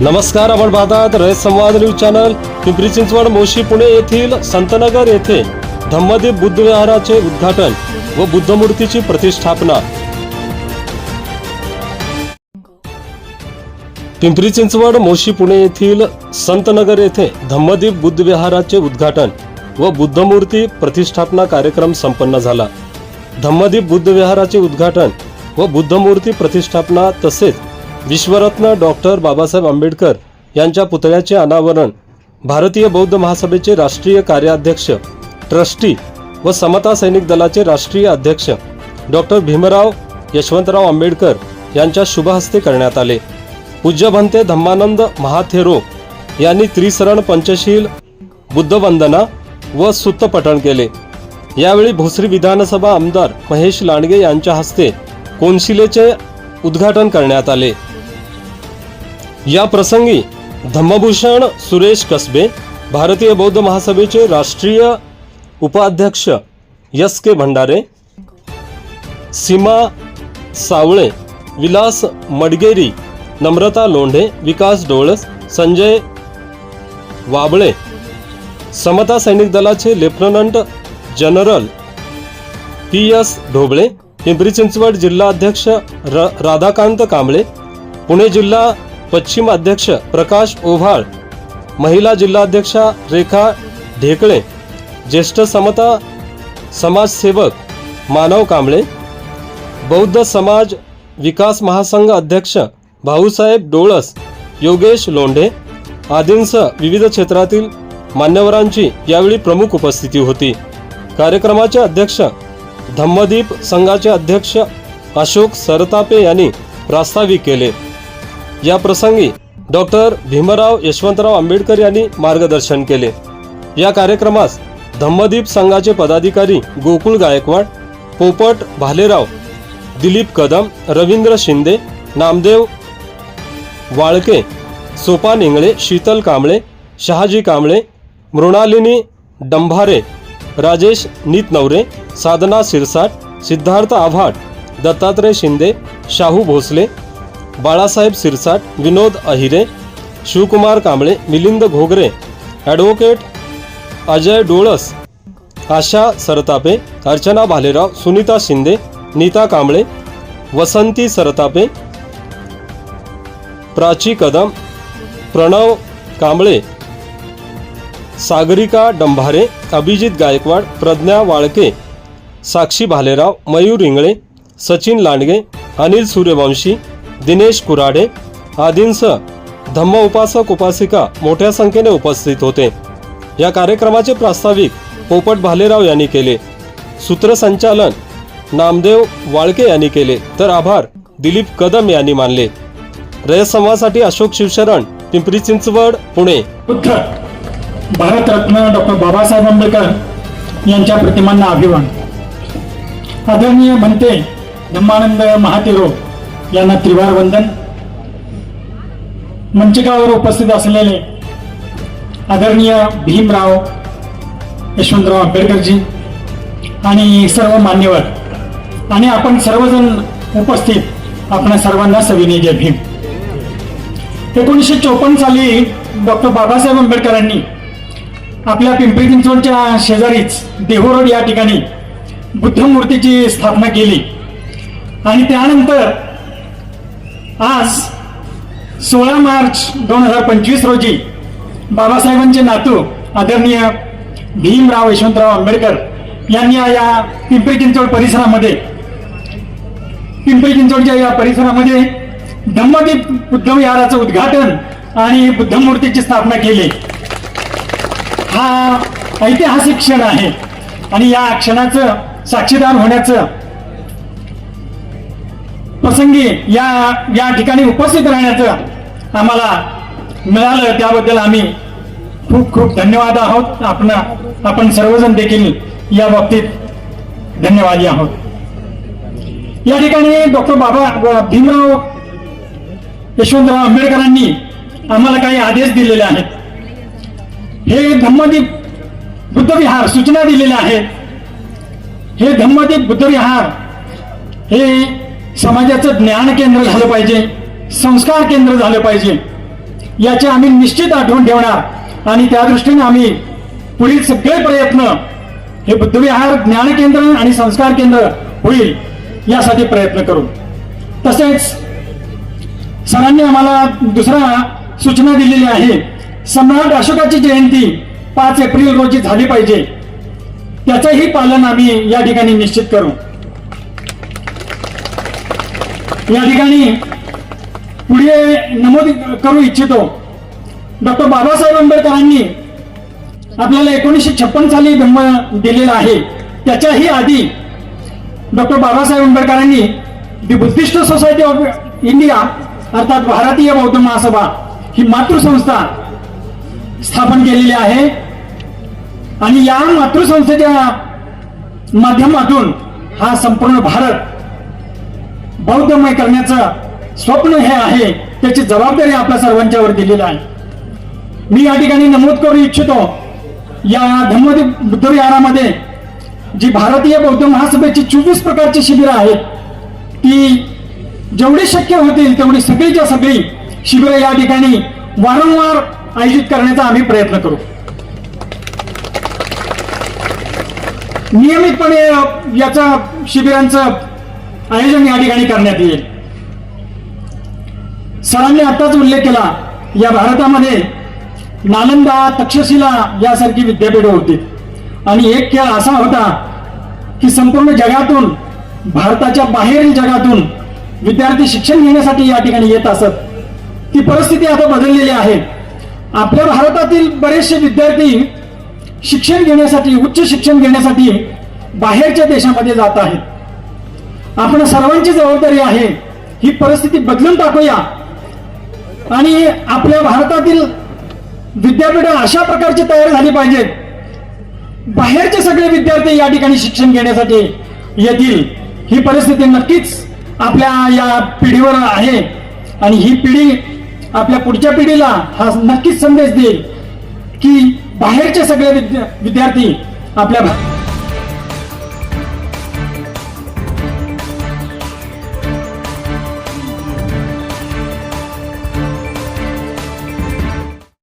नमस्कार आपण पाहतात रयत संवाद न्यूज चॅनल. पिंपरी चिंचवड मोशी पुणे येथील संतनगर येथे धम्मदीप बुद्ध विहाराचे उद्घाटन व बुद्धमूर्तीची प्रतिष्ठापना. पिंपरी चिंचवड मोशी पुणे येथील संतनगर येथे धम्मदीप बुद्ध विहाराचे उद्घाटन व बुद्धमूर्ती प्रतिष्ठापना कार्यक्रम संपन्न झाला. धम्मदीप बुद्ध विहाराचे उद्घाटन व बुद्धमूर्ती प्रतिष्ठापना तसेच विश्वरत्न डॉक्टर बाबासाहेब आंबेडकर यांच्या पुतळ्याचे अनावरण भारतीय बौद्ध महासभेचे राष्ट्रीय कार्याध्यक्ष ट्रस्टी व समता सैनिक दलाचे राष्ट्रीय अध्यक्ष डॉक्टर भीमराव यशवंतराव आंबेडकर यांच्या शुभहस्ते करण्यात आले. पूज्य भंते धम्मानंद महाथेरो यांनी त्रिसरण पंचशील बुद्धवंदना व सुत्तपठण केले. यावेळी भोसरी विधानसभा आमदार महेश लांडगे यांच्या हस्ते कोनशिलेचे उद्घाटन करण्यात आले. या प्रसंगी धम्मभूषण सुरेश कसबे भारतीय बौद्ध महासभेचे राष्ट्रीय उपाध्यक्ष एस के भंडारे सीमा सावळे विलास मडगेरी नम्रता लोंढे विकास डोळस संजय वाबळे समता सैनिक दलाचे lieutenant general P S Dhoble Pimpri Chinchwad जिल्हा अध्यक्ष र राधाकांत कांबळे पुणे जिल्हा पश्चिम अध्यक्ष प्रकाश ओव्हाळ महिला जिल्हाध्यक्षा रेखा ढेकळे ज्येष्ठ समता समाजसेवक मानव कांबळे बौद्ध समाज विकास महासंघ अध्यक्ष भाऊसाहेब डोळस योगेश लोंढे आदींसह विविध क्षेत्रातील मान्यवरांची यावेळी प्रमुख उपस्थिती होती. कार्यक्रमाचे अध्यक्ष धम्मदीप संघाचे अध्यक्ष अशोक सरतापे यांनी प्रास्ताविक केले. या प्रसंगी डॉक्टर भीमराव यशवंतराव आंबेडकर यांनी मार्गदर्शन केले. या कार्यक्रमास धम्मदीप संघाचे पदाधिकारी गोकुळ गायकवाड पोपट भालेराव दिलीप कदम रवींद्र शिंदे नामदेव वाळके सोपान इंगळे शीतल कांबळे शहाजी कांबळे मृणालिनी डंभारे राजेश नीतनवरे साधना सिरसाट सिद्धार्थ आव्हाड दत्तात्रय शिंदे शाहू भोसले बाळासाहेब सिरसाट विनोद अहिरे शिवकुमार कांबळे मिलिंद घोगरे ॲडव्होकेट अजय डोळस आशा सरतापे अर्चना भालेराव सुनीता शिंदे नीता कांबळे वसंती सरतापे प्राची कदम प्रणव कांबळे सागरिका डंभारे अभिजित गायकवाड प्रज्ञा वाळके साक्षी भालेराव मयूर इंगळे सचिन लांडगे अनिल सूर्यवंशी दिनेश कुराडे आदींसह धम्म उपासक उपासिका मोठ्या संख्येने उपस्थित होते. या कार्यक्रमाचे प्रास्ताविक पोपट भालेराव यांनी केले. सूत्रसंचालन नामदेव वाळके यांनी केले. तर आभार दिलीप कदम यांनी मानले. रयत संवादासाठी अशोक शिवशरण पिंपरी चिंचवड पुणे. भारतरत्न डॉक्टर बाबासाहेब आंबेडकर यांच्या प्रतिमांना अभिमान. आदरणीय म्हणते धम्मानंद महातेरो यांना त्रिवार वंदन. मंचिकावर उपस्थित असलेले आदरणीय भीमराव यशवंतराव आंबेडकरजी आणि सर्व मान्यवर आणि आपण सर्वजण उपस्थित आपण सर्वांना सविनय जय भीम. एकोणीसशे चोपन्न साली डॉक्टर बाबासाहेब आंबेडकरांनी आपल्या पिंपरी चिंचवडच्या शेजारीच देहू रोड या ठिकाणी बुद्ध मूर्तीची स्थापना केली. आणि त्यानंतर आज सोळा मार्च दोन हजार पंचवीस रोजी बाबासाहेबांचे नातू आदरणीय भीमराव यशवंतराव आंबेडकर यांनी या पिंपरी चिंचवड परिसरामध्ये पिंपरी चिंचवडच्या या परिसरामध्ये धम्मदीप बुद्ध विहाराचं उद्घाटन आणि बुद्ध मूर्तीची स्थापना केली. हा ऐतिहासिक क्षण आहे. आणि या क्षणाचं साक्षीदार होण्याचं प्रसंगी या या ठिकाणी उपस्थित राहण्याचं आम्हाला मिळालं त्याबद्दल आम्ही खूप खूप धन्यवाद आहोत. आपण आपण सर्वजण देखील या बाबतीत धन्यवादी आहोत. या ठिकाणी डॉक्टर बाबा भीमराव यशवंतराव आंबेडकरांनी आम्हाला काही आदेश दिलेले आहेत. हे धम्मदीप बुद्धविहार सूचना दिलेल्या आहेत हे धम्मदीप बुद्धविहार हे समाजाचं ज्ञान केंद्र झालं पाहिजे संस्कार केंद्र झालं पाहिजे याची आम्ही निश्चित आठवण ठेवणार. आणि त्या दृष्टीने आम्ही पुढील सगळे प्रयत्न हे बुद्धविहार ज्ञान केंद्र आणि संस्कार केंद्र होईल यासाठी प्रयत्न करू. तसेच सरांनी आम्हाला दुसरा सूचना दिलेली आहे. सम्राट अशोकाची जयंती पाच एप्रिल रोजी झाली पाहिजे. त्याचंही पालन आम्ही या ठिकाणी निश्चित करू. या ठिकाणी पुढे नमूद करू इच्छितो. डॉक्टर बाबासाहेब आंबेडकरांनी आपल्याला एकोणीसशे छप्पन साली जन्म दिलेला आहे. त्याच्याही आधी डॉक्टर बाबासाहेब आंबेडकरांनी the Buddhist Society of India अर्थात भारतीय बौद्ध महासभा ही मातृसंस्था स्थापन केलेली आहे. आणि या मातृसंस्थेच्या माध्यमातून हा संपूर्ण भारत बौद्धमय करण्याचं स्वप्न हे आहे त्याची जबाबदारी आपल्या सर्वांच्यावर दिलेली आहे. मी या ठिकाणी नमूद करू इच्छितो या धम्मदीप बुद्धविहारामध्ये जी भारतीय बौद्ध महासभेची चोवीस प्रकारची शिबिरं आहेत ती जेवढी शक्य होतील तेवढी सगळीच्या सगळी शिबिरं या ठिकाणी वारंवार आयोजित करण्याचा आम्ही प्रयत्न करू. नियमितपणे याचा शिबिरांचं आयोजन या ठिकाणी करण्यात येईल. सरांनी आताच उल्लेख केला या भारतामध्ये नालंदा तक्षशिला यासारखी विद्यापीठ होती. आणि एक खेळ असा होता की संपूर्ण जगातून भारताच्या बाहेरील जगातून विद्यार्थी शिक्षण घेण्यासाठी या ठिकाणी येत असत. ती परिस्थिती आता बदललेली आहे. आपल्या भारतातील बरेचसे विद्यार्थी शिक्षण घेण्यासाठी उच्च शिक्षण घेण्यासाठी बाहेरच्या देशामध्ये जात आहेत. आपण सर्वांची जबाबदारी आहे ही परिस्थिती बदलून टाकूया. आणि आपल्या भारतातील विद्यापीठ अशा प्रकारची तयार झाली पाहिजेत बाहेरचे सगळे विद्यार्थी या ठिकाणी शिक्षण घेण्यासाठी येतील. ही परिस्थिती नक्कीच आपल्या या पिढीवर आहे. आणि ही पिढी आपल्या पुढच्या पिढीला हा नक्कीच संदेश देईल की बाहेरचे सगळे विद्या- विद्यार्थी आपल्या भा-